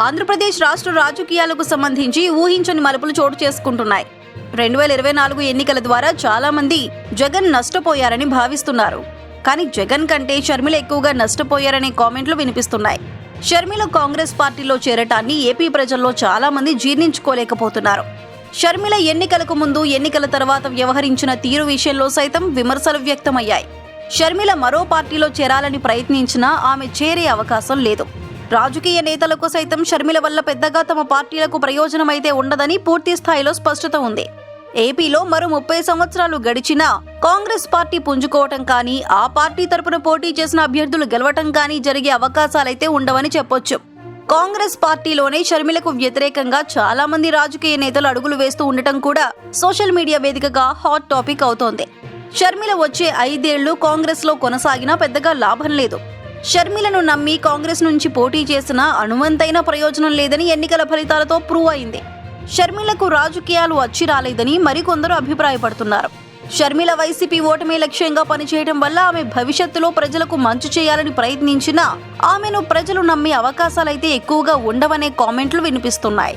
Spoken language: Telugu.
ఆంధ్రప్రదేశ్ రాష్ట్ర రాజకీయాలకు సంబంధించి ఊహించని మలుపులు చోటు చేసుకుంటున్నాయి. రెండు వేల ఇరవై నాలుగు ఎన్నికల ద్వారా చాలా మంది జగన్ నష్టపోయారని భావిస్తున్నారు. కానీ జగన్ కంటే షర్మిల ఎక్కువగా నష్టపోయారనే కామెంట్లు వినిపిస్తున్నాయి. షర్మిల కాంగ్రెస్ పార్టీలో చేరటాన్ని ఏపీ ప్రజల్లో చాలా మంది జీర్ణించుకోలేకపోతున్నారు. షర్మిల ఎన్నికలకు ముందు ఎన్నికల తర్వాత వ్యవహరించిన తీరు విషయంలో సైతం విమర్శలు వ్యక్తమయ్యాయి. షర్మిల మరో పార్టీలో చేరాలని ప్రయత్నించినా ఆమె చేరే అవకాశం లేదు. రాజకీయ నేతలకు సైతం షర్మిల వల్ల పెద్దగా తమ పార్టీలకు ప్రయోజనమైతే ఉండదని పూర్తి స్థాయిలో స్పష్టత ఉంది. ఏపీలో మరో ముప్పై సంవత్సరాలు గడిచినా కాంగ్రెస్ పార్టీ పుంజుకోవటం కానీ ఆ పార్టీ తరపున పోటీ చేసిన అభ్యర్థులు గెలవటం కానీ జరిగే అవకాశాలైతే ఉండవని చెప్పొచ్చు. కాంగ్రెస్ పార్టీలోనే షర్మిలకు వ్యతిరేకంగా చాలా మంది రాజకీయ నేతలు అడుగులు వేస్తూ ఉండటం కూడా సోషల్ మీడియా వేదికగా హాట్ టాపిక్ అవుతోంది. షర్మిల వచ్చే ఐదేళ్ళు కాంగ్రెస్లో కొనసాగినా పెద్దగా లాభం లేదు. షర్మిలను నమ్మి కాంగ్రెస్ నుంచి పోటీ చేసిన అనువంతైన ప్రయోజనం లేదని ఎన్నికల ఫలితాలతో ప్రూవ్ అయింది. షర్మిలకు రాజకీయాలు వచ్చి రాలేదని మరికొందరు అభిప్రాయపడుతున్నారు. షర్మిల వైసీపీ ఓటమి లక్ష్యంగా పనిచేయడం వల్ల ఆమె భవిష్యత్తులో ప్రజలకు మంచి చేయాలని ప్రయత్నించినా ఆమెను ప్రజలు నమ్మే అవకాశాలైతే ఎక్కువగా ఉండవనే కామెంట్లు వినిపిస్తున్నాయి.